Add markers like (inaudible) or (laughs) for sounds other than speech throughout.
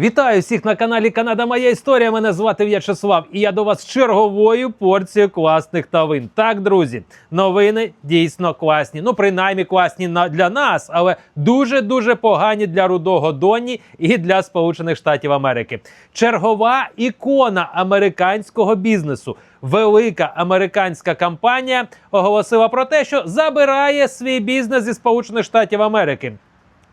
Вітаю всіх на каналі Канада Моя Історія. Мене звати В'ячеслав, і я до вас черговою порцією класних новин. Так, друзі, новини дійсно класні. Ну, принаймні класні на для нас, але дуже дуже погані для рудого Доні і для Сполучених Штатів Америки. Чергова ікона американського бізнесу. Велика американська компанія оголосила про те, що забирає свій бізнес зі Сполучених Штатів Америки.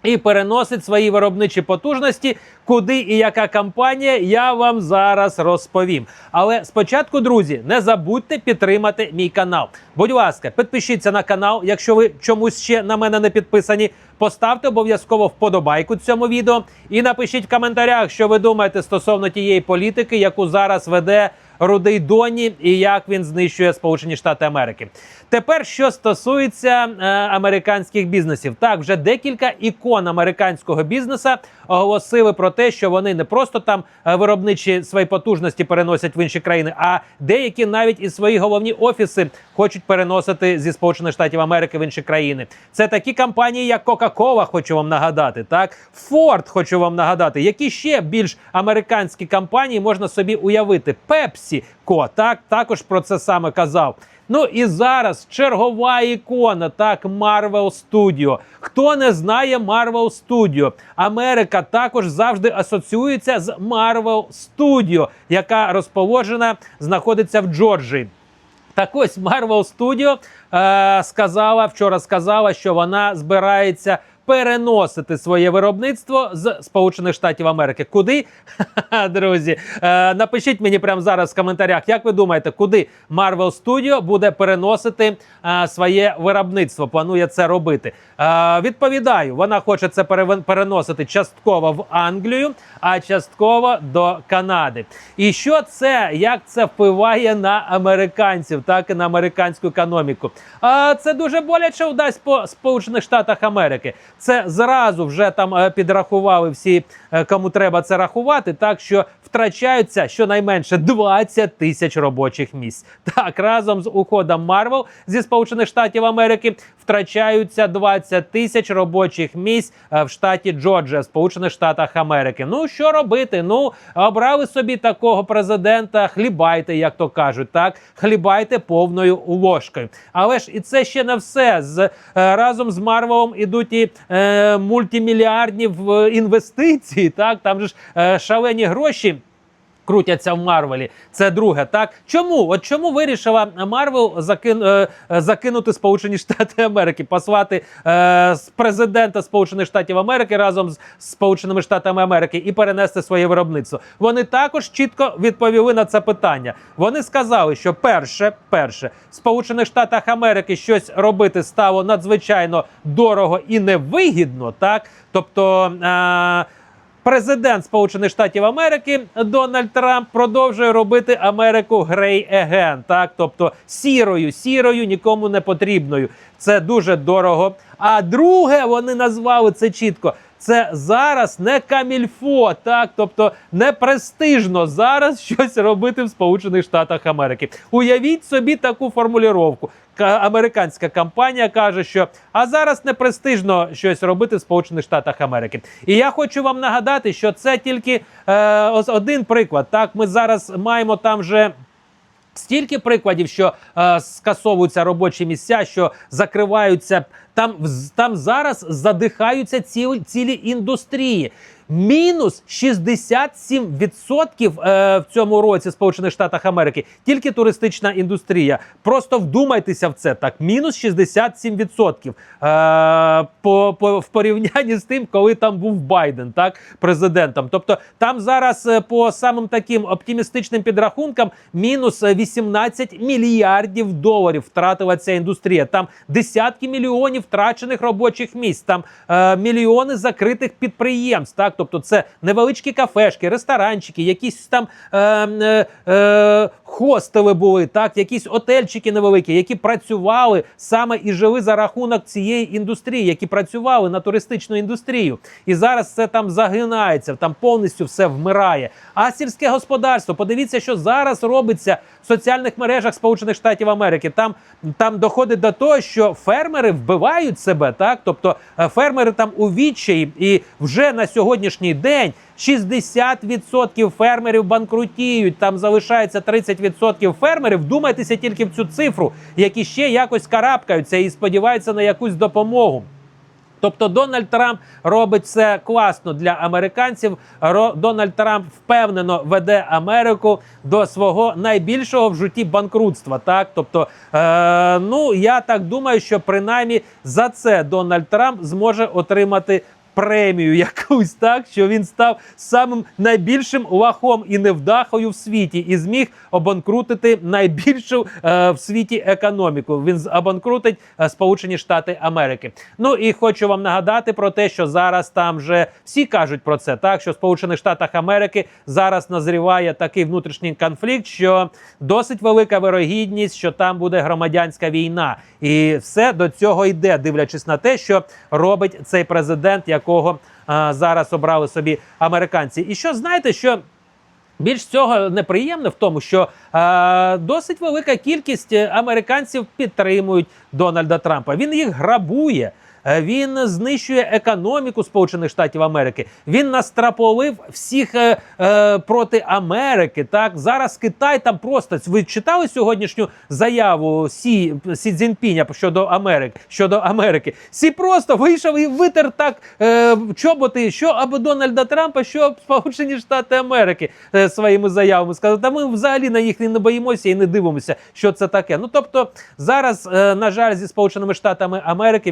І переносить свої виробничі потужності, куди і яка компанія, я вам зараз розповім. Але спочатку, друзі, не забудьте підтримати мій канал. Будь ласка, підпишіться на канал, якщо ви чомусь ще на мене не підписані. Поставте обов'язково вподобайку цьому відео і напишіть в коментарях, що ви думаєте стосовно тієї політики, яку зараз веде Рудий Доні, і як він знищує Сполучені Штати Америки. Тепер що стосується е, американських бізнесів, так вже декілька ікон американського бізнеса оголосили про те, що вони не просто там е, виробничі свої потужності переносять в інші країни, а деякі навіть і свої головні офіси хочуть переносити зі Сполучених Штатів Америки в інші країни. Це такі компанії, як Coca-Cola, хочу вам нагадати, так Ford, хочу вам нагадати, які ще більш американські компанії можна собі уявити. Pepsi, Co, так також про це саме казав. Ну і зараз чергова ікона, так, Marvel Studio. Хто не знає Marvel Studio? Америка також завжди асоціюється з Marvel Studio, яка розположена, знаходиться в Джорджії. Так ось Marvel Studio е, сказала вчора, сказала, що вона збирається переносити своє виробництво з Сполучених Штатів Америки. Куди? Друзі, е, напишіть мені прямо зараз в коментарях, як ви думаєте, куди Marvel Studio буде переносити е, своє виробництво? Планує це робити. Е, відповідаю, вона хоче це переносити частково в Англію, а частково до Канади. І що це? Як це впливає на американців, так і на американську економіку? А це дуже боляче вдасть по Сполучених Штатах Америки. Це зразу вже там е, підрахували всі, е, кому треба це рахувати, так що втрачаються щонайменше 20 тисяч робочих місць. Так, разом з уходом Марвел зі Сполучених Штатів Америки втрачаються 20 тисяч робочих місць е, в штаті Джорджія, Сполучених Штатах Америки. Ну що робити? Ну обрали собі такого президента, хлібайте, як то кажуть, так хлібайте повною ложкою. Але ж і це ще не все. З разом з Марвелом ідуть і е, мультимільярдні в інвестиції. Так там ж е, шалені гроші. Крутяться в Марвелі. Це друге. Так чому? От чому вирішила Марвел закин, е, е, закинути Сполучені Штати Америки, послати е, президента Сполучених Штатів Америки разом з Сполученими Штатами Америки і перенести своє виробництво? Вони також чітко відповіли на це питання. Вони сказали, що перше, перше, в Сполучених Штатах Америки щось робити стало надзвичайно дорого і невигідно. Так, тобто. Е, Президент Сполучених Штатів Америки Дональд Трамп продовжує робити Америку грей еген, так тобто сірою, сірою, нікому не потрібною. Це дуже дорого. А друге, вони назвали це чітко. Це зараз не камільфо, так тобто не престижно зараз (laughs) щось робити в Сполучених Штатах Америки. Уявіть собі таку формулювання. Американська компанія каже, що а зараз не престижно щось робити в Сполучених Штатах Америки. І я хочу вам нагадати, що це тільки е, один приклад. Так, ми зараз маємо там вже. Стільки прикладів, що е, скасовуються робочі місця, що закриваються там, там зараз задихаються ці, цілі індустрії. Мінус 67% е, в цьому році Сполучених Штатах Америки. Тільки туристична індустрія. Просто вдумайтеся в це. Так, мінус 67% е, по, в порівнянні з тим, коли там був Байден, так, президентом. Тобто там зараз е, по самим таким оптимістичним підрахункам мінус е, 18 мільярдів доларів втратила ця індустрія. Там десятки мільйонів втрачених робочих місць, там е, мільйони закритих підприємств. Так, тобто це невеличкі кафешки, ресторанчики, якісь там е, е, е, хостели були, так, якісь отельчики невеликі, які працювали саме і жили за рахунок цієї індустрії, які працювали на туристичну індустрію. І зараз це там загинається, там повністю все вмирає. А сільське господарство, подивіться, що зараз робиться в соціальних мережах Сполучених Штатів Америки. Там, там доходить до того, що фермери вбивають себе, так тобто е, фермери там у відчаї, і вже на сьогоднішній день 60% фермерів банкрутіють. Там залишається 30% фермерів. Думайтеся тільки в цю цифру, які ще якось карабкаються і сподіваються на якусь допомогу. Тобто Дональд Трамп робить все класно для американців. Дональд Трамп впевнено веде Америку до свого найбільшого в житті банкрутства. Так, тобто, е, ну я так думаю, що принаймні за це Дональд Трамп зможе отримати. Премію якусь так, що він став самим найбільшим лахом і невдахою в світі, і зміг обанкрутити найбільшу е, в світі економіку. Він обанкрутить е, Сполучені Штати Америки. Ну і хочу вам нагадати про те, що зараз там вже всі кажуть про це, так що в Сполучених Штатах Америки зараз назріває такий внутрішній конфлікт, що досить велика вирогідність, що там буде громадянська війна, і все до цього йде, дивлячись на те, що робить цей президент, якого зараз обрали собі американці. І що знаєте, що більш цього неприємне в тому, що досить велика кількість е, американців підтримують Дональда Трампа. Він їх грабує. Е, Він знищує економіку Сполучених Штатів Америки. Він настраполив всіх е, е, проти Америки. Так зараз Китай там просто ви читали сьогоднішню заяву Сі Сі Цзіньпіня щодо Америки щодо Америки. Сі просто вийшов і витер так е, чоботи, що або Дональда Трампа, що Сполучені Штати Америки е, своїми заявами сказали. Та ми взагалі на їх не боїмося і не дивимося, що це таке. Ну тобто зараз, е, на жаль, зі Сполученими Штатами Америки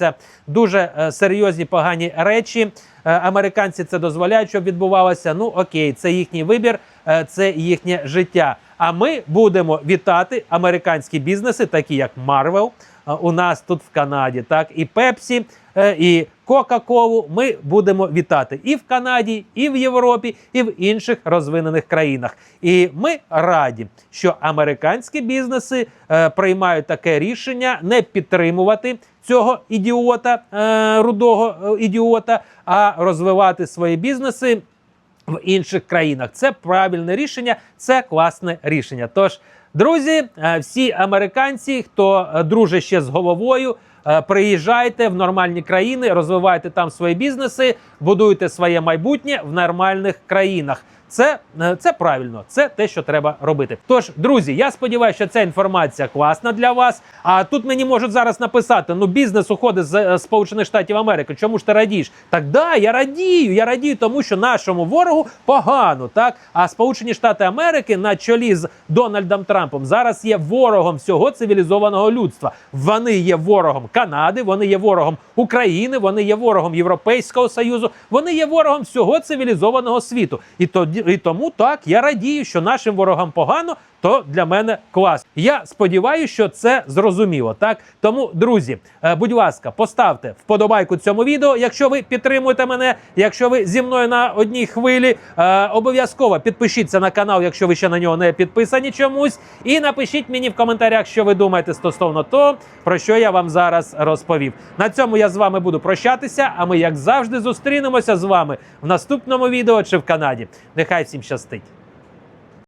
відбуваються дуже е, серйозні погані речі. Е, Американці це дозволяють, щоб відбувалося. Ну окей, це їхній вибір, е, це їхнє життя. А ми будемо вітати американські бізнеси, такі як е, у нас тут в Канаді, так і Пепсі, і Кока-Колу. Ми будемо вітати і в Канаді, і в Європі, і в інших розвинених країнах. І ми раді, що американські бізнеси е, приймають таке рішення не підтримувати цього ідіота, е, рудого е, ідіота, а розвивати свої бізнеси в інших країнах. Це правильне рішення, це класне рішення. Тож, друзі, е, всі американці, хто е, дружить ще з головою. Е, Приїжджайте в нормальні країни, розвивайте там свої бізнеси, будуйте своє майбутнє в нормальних країнах. Це, е, це правильно, це те, що треба робити. Тож, друзі, я сподіваюся, що ця інформація класна для вас. А тут мені можуть зараз написати: ну бізнес уходить з е, Сполучених Штатів Америки. Чому ж ти радієш? Так да, я радію. Я радію, тому що нашому ворогу погано, так а Сполучені Штати Америки на чолі з Дональдом Трампом зараз є ворогом всього цивілізованого людства. Вони є ворогом Канади, вони є ворогом України, вони є ворогом Європейського союзу, вони є ворогом всього цивілізованого світу. І тоді і тому так я радію, що нашим ворогам погано. То для мене клас. Я сподіваюся, що це зрозуміло. Так тому, друзі, е, будь ласка, поставте вподобайку цьому відео. Якщо ви підтримуєте мене, якщо ви зі мною на одній хвилі, е, обов'язково підпишіться на канал, якщо ви ще на нього не підписані чомусь. І напишіть мені в коментарях, що ви думаєте стосовно того, про що я вам зараз розповів. На цьому я з вами буду прощатися. А ми, як завжди, зустрінемося з вами в наступному відео чи в Канаді. Нехай всім щастить.